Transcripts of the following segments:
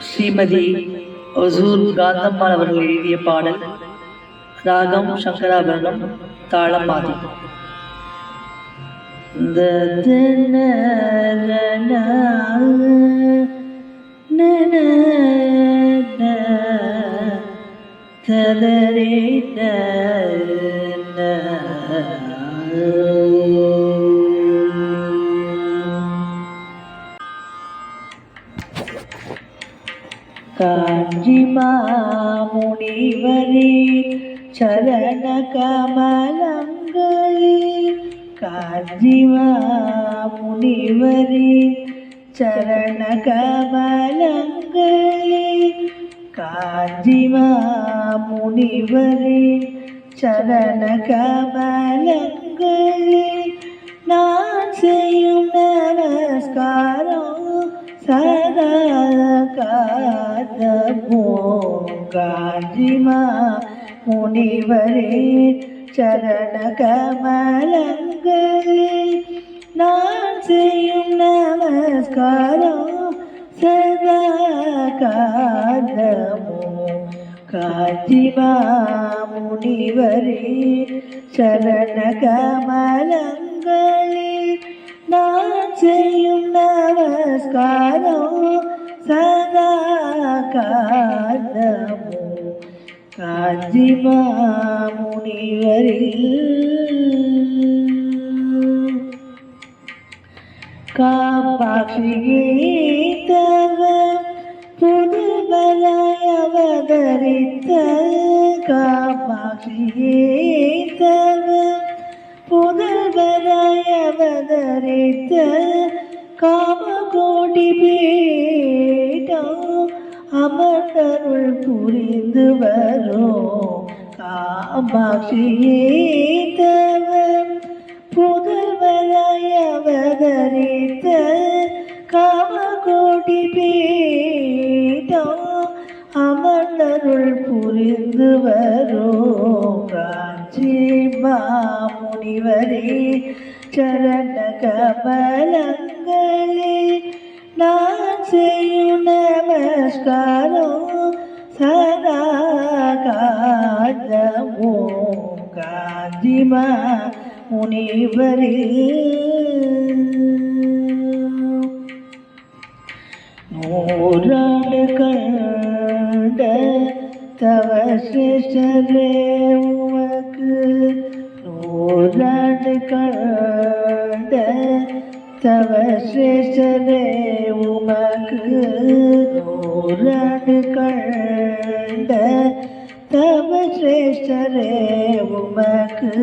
ஸ்ரீமதி ஒசூர் காந்தம்மாள் அவர்கள் எழுதிய பாடல் ராகம் சங்கராபரணம் தாளம் மாதி காஞ்சிமா முனிவரே சரண கமலங்களே காஞ்சிமா முனிவரே சரண கமலங்களே காஞ்சிமா முனிவரே சரண கமலங்களே காஞ்சிமா முனிவரே சரண கமலங்களே நான் செய்யும் நமஸ்காரம் சதா காத்தமோ காஞ்சிமா முனிவரே சரண கமலங்களே நான் செய்யும் நமஸ்காரம் சதா காலமோ காஞ்சிமா முனிவரில் காப்பாட்சியே தவ புரிந்து வரும் காமாட்சியே தவ புதல்வராய் அவதரித்த காமகோடி பீடம் அமர்ந்தருள் புரிந்து வரும் காஞ்சி மாமுனிவரே சரண கமலங்களே நான் செய்யும் நமஸ்காரம் சதா காந்தமோ காஞ்சிமா முனிவரே. நூறாண்டு கண்ட தவ சிஷ்டரே உமக்கு நூறாண்டு கண்ட தவ சிஷ்டரே உமக்கு நூறாண்டு கண்ட தவ சிரேஷ்டரே உமக்கு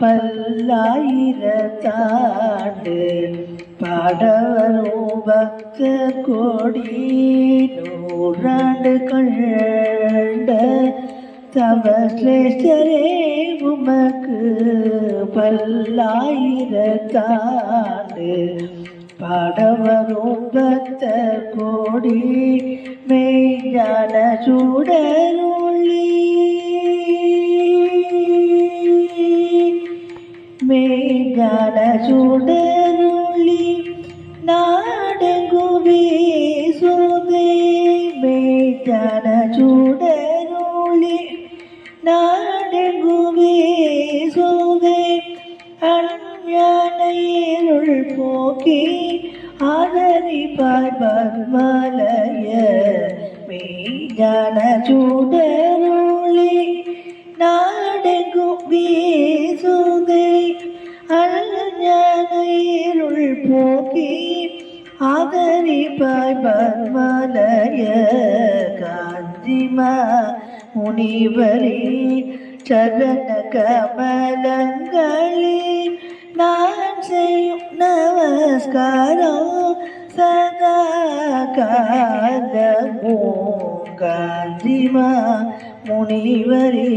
பல்லாயிரத்தாண்டு. பாடவரும் பக்த கோடி நூறாண்டு கொண்ட தவ சிரேஷ்டரே உமக்கு பல்லாயிரத்தாண்டு. பாடவரும் பக்த கோடி மெய்ஞான சுடருளி மெய்ஞான പത്മലയ മേജാന ചൂടരുളി നാടെങ്ങും വീസുകൈ അല്ലാനയിരുൾ പോകി ആദരിപ്പായ് പത്മലയ കാന്തിമ മുനിവരി ചരണ കമലങ്ങളി നാൻ ചെയ്യും നമസ്കാരം സദാ நமஸ்காரம் காந்திமா முனிவரே.